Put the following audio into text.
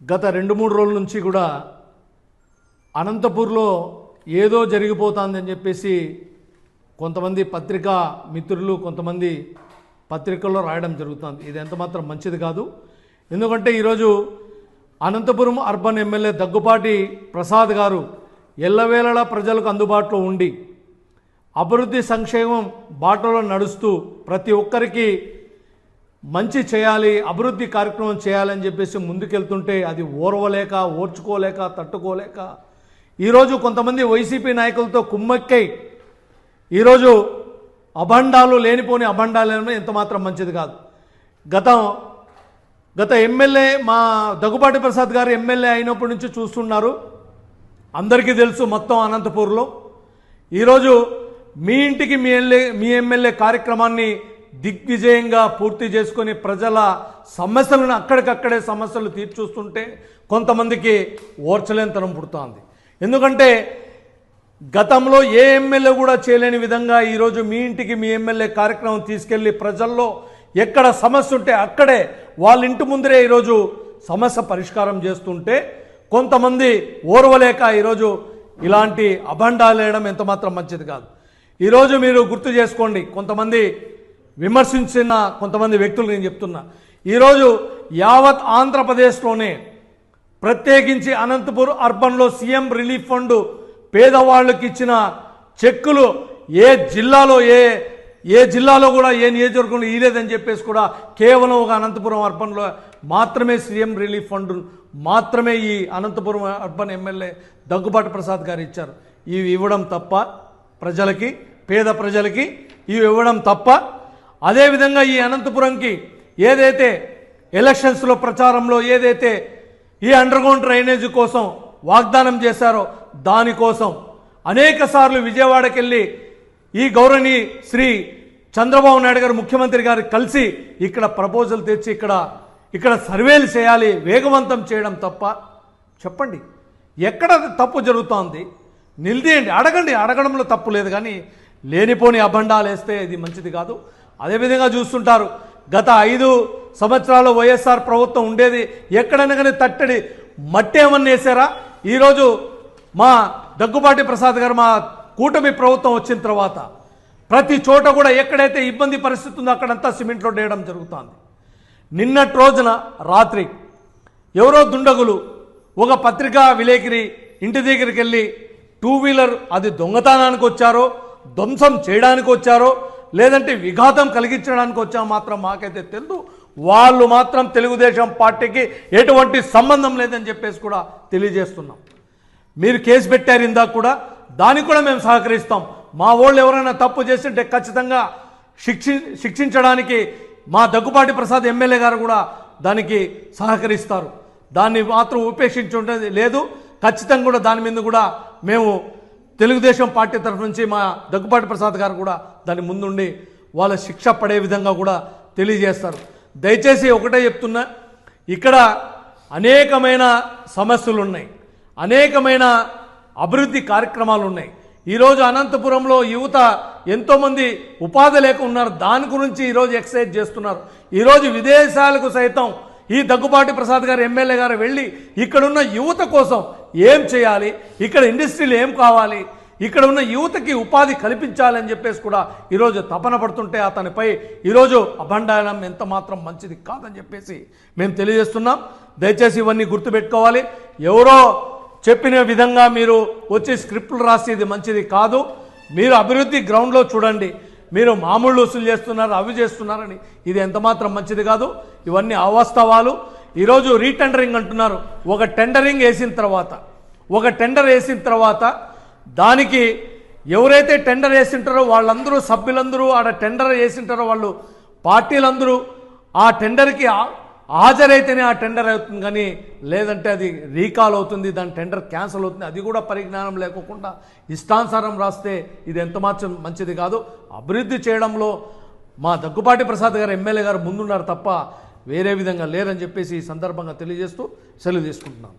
గత రెండు మూడు రోజుల నుంచి కూడా అనంతపూర్లో ఏదో జరిగిపోతుందని చెప్పేసి కొంతమంది పత్రికా మిత్రులు కొంతమంది పత్రికల్లో రాయడం జరుగుతుంది. ఇది ఎంత మాత్రం మంచిది కాదు. ఎందుకంటే ఈరోజు అనంతపురం అర్బన్ ఎమ్మెల్యే దగ్గుపాటి ప్రసాద్ గారు ఎల్లవేళలా ప్రజలకు అందుబాటులో ఉండి అభివృద్ధి సంక్షేమం బాటలో నడుస్తూ ప్రతి ఒక్కరికి మంచి చేయాలి అభివృద్ధి కార్యక్రమం చేయాలని చెప్పేసి ముందుకెళ్తుంటే అది ఓర్వలేక ఓర్చుకోలేక తట్టుకోలేక. ఈరోజు కొంతమంది వైసీపీ నాయకులతో కుమ్మక్కై. ఈరోజు అభండాలు లేనిపోని అభండాలు ఎంత మాత్రం మంచిది కాదు. గతం గత ఎమ్మెల్యే మా దగ్గుబాటి ప్రసాద్ గారు ఎమ్మెల్యే అయినప్పటి నుంచి చూస్తున్నారు. అందరికీ తెలుసు మొత్తం అనంతపూర్లో. ఈరోజు మీ ఇంటికి మీ ఎమ్మెల్యే మీ ఎమ్మెల్యే కార్యక్రమాన్ని దిగ్విజయంగా పూర్తి చేసుకొని ప్రజల సమస్యలను అక్కడికక్కడే సమస్యలు తీర్చూస్తుంటే కొంతమందికి ఓర్చలేనితనం పుడుతోంది. ఎందుకంటే గతంలో ఏ ఎమ్మెల్యే కూడా చేయలేని విధంగా ఈరోజు మీ ఇంటికి మీ ఎమ్మెల్యే కార్యక్రమం తీసుకెళ్ళి ప్రజల్లో ఎక్కడ సమస్య ఉంటే అక్కడే వాళ్ళ ఇంటి ముందరే ఈరోజు సమస్య పరిష్కారం చేస్తుంటే కొంతమంది ఓర్వలేక ఈరోజు ఇలాంటి అభండాలు వేయడం ఎంతమాత్రం మంచిది కాదు. ఈరోజు మీరు గుర్తు చేసుకోండి కొంతమంది విమర్శించిన కొంతమంది వ్యక్తులు నేను చెప్తున్నా. ఈరోజు యావత్ ఆంధ్రప్రదేశ్లోనే ప్రత్యేకించి అనంతపూర్ అర్బన్లో సీఎం రిలీఫ్ ఫండ్ పేదవాళ్ళకి ఇచ్చిన చెక్కులు ఏ జిల్లాలో ఏ ఏ జిల్లాలో కూడా ఏ నియోజకవర్గంలో ఇయ్యలేదని చెప్పేసి కూడా కేవలం ఒక అనంతపురం అర్బన్లో మాత్రమే సీఎం రిలీఫ్ ఫండ్ మాత్రమే ఈ అనంతపురం అర్బన్ ఎమ్మెల్యే దగ్గుబాటి ప్రసాద్ గారు ఇచ్చారు. ఇవి ఇవ్వడం తప్ప ప్రజలకి పేద ప్రజలకి ఇవి ఇవ్వడం తప్ప అదేవిధంగా ఈ అనంతపురంకి ఏదైతే ఎలక్షన్స్లో ప్రచారంలో ఏదైతే ఈ అండర్గ్రౌండ్ డ్రైనేజ్ కోసం వాగ్దానం చేశారో దానికోసం అనేక సార్లు విజయవాడకి వెళ్ళి ఈ గౌరవని శ్రీ చంద్రబాబు నాయుడు గారు ముఖ్యమంత్రి గారు కలిసి ఇక్కడ ప్రపోజల్ తెచ్చి ఇక్కడ ఇక్కడ సర్వేలు చేయాలి వేగవంతం చేయడం తప్ప చెప్పండి. ఎక్కడ తప్పు జరుగుతోంది? నిలదీయండి అడగండి. అడగడంలో తప్పు లేదు కానీ లేనిపోని అభండాలు వేస్తే ఇది మంచిది కాదు. అదేవిధంగా చూస్తుంటారు. గత ఐదు సంవత్సరాలు వైఎస్ఆర్ ప్రభుత్వం ఉండేది ఎక్కడైనా కానీ తట్టడి మట్టి ఏమన్నా వేసారా? ఈరోజు మా దగ్గుబాటి ప్రసాద్ గారు మా కూటమి ప్రభుత్వం వచ్చిన తర్వాత ప్రతి చోట కూడా ఎక్కడైతే ఇబ్బంది పరిస్థితి ఉందో అక్కడంతా సిమెంట్ రోడ్ వేయడం జరుగుతుంది. నిన్నటి రోజున రాత్రి ఎవరో దుండగులు ఒక పత్రికా విలేకరి ఇంటి దగ్గరికి వెళ్ళి టూ వీలర్ అది దొంగతనానికి వచ్చారో ధ్వంసం చేయడానికి వచ్చారో లేదంటే విఘాతం కలిగించడానికి వచ్చా మాత్రం మాకైతే తెలుసు వాళ్ళు మాత్రం తెలుగుదేశం పార్టీకి ఎటువంటి సంబంధం లేదని చెప్పేసి కూడా తెలియజేస్తున్నాం. మీరు కేసు పెట్టారు ఇందాక కూడా దానికి కూడా మేము సహకరిస్తాం. మా వాళ్ళు ఎవరైనా తప్పు చేస్తుంటే ఖచ్చితంగా శిక్షి శిక్షించడానికి మా దగ్గుపాటి ప్రసాద్ ఎమ్మెల్యే గారు కూడా దానికి సహకరిస్తారు. దాన్ని మాత్రం ఉపేక్షించి ఉండేది లేదు. ఖచ్చితంగా కూడా దాని మీద కూడా మేము తెలుగుదేశం పార్టీ తరఫు నుంచి మా దగ్గుపాటి ప్రసాద్ గారు కూడా దాని ముందుండి వాళ్ళ శిక్ష పడే విధంగా కూడా తెలియజేస్తారు. దయచేసి ఒకటే చెప్తున్నా ఇక్కడ అనేకమైన సమస్యలు ఉన్నాయి అనేకమైన అభివృద్ధి కార్యక్రమాలు ఉన్నాయి ఈరోజు అనంతపురంలో యువత ఎంతోమంది ఉపాధి లేక ఉన్నారు. దాని గురించి ఈరోజు ఎక్సైజ్ చేస్తున్నారు. ఈరోజు విదేశాలకు సైతం ఈ దగ్గుబాటి ప్రసాద్ గారు ఎమ్మెల్యే గారు వెళ్ళి ఇక్కడున్న యువత కోసం ఏం చేయాలి? ఇక్కడ ఇండస్ట్రీలు ఏం కావాలి? ఇక్కడ ఉన్న యువతకి ఉపాధి కల్పించాలని చెప్పేసి కూడా ఈరోజు తపన పడుతుంటే అతనిపై ఈరోజు అభండాయనం ఎంత మాత్రం మంచిది కాదని చెప్పేసి మేము తెలియజేస్తున్నాం. దయచేసి ఇవన్నీ గుర్తుపెట్టుకోవాలి. ఎవరో చెప్పిన విధంగా మీరు వచ్చి స్క్రిప్ట్లు రాసి ఇది మంచిది కాదు. మీరు అభివృద్ధి గ్రౌండ్లో చూడండి. మీరు మామూలు వసూలు చేస్తున్నారు అవి చేస్తున్నారని ఇది ఎంతమాత్రం మంచిది కాదు. ఇవన్నీ అవాస్తవాలు. ఈరోజు రీటెండరింగ్ అంటున్నారు. ఒక టెండరింగ్ వేసిన తర్వాత ఒక టెండర్ వేసిన తర్వాత దానికి ఎవరైతే టెండర్ వేసింటారో వాళ్ళందరూ సభ్యులందరూ ఆడ టెండర్ వేసింటారో వాళ్ళు పార్టీలందరూ ఆ టెండర్కి హాజరైతేనే ఆ టెండర్ అవుతుంది కానీ లేదంటే అది రీకాల్ అవుతుంది దాని టెండర్ క్యాన్సిల్ అవుతుంది అది కూడా పరిజ్ఞానం లేకోకుండా ఇష్టానుసారం రాస్తే ఇది ఎంత మాత్రం మంచిది కాదు. అభివృద్ధి చేయడంలో మా దగ్గుపాటి ప్రసాద్ గారు ఎమ్మెల్యే గారు ముందున్నారు తప్ప వేరే విధంగా లేరని చెప్పేసి ఈ సందర్భంగా తెలియజేస్తూ సెలవు తీసుకుంటున్నాను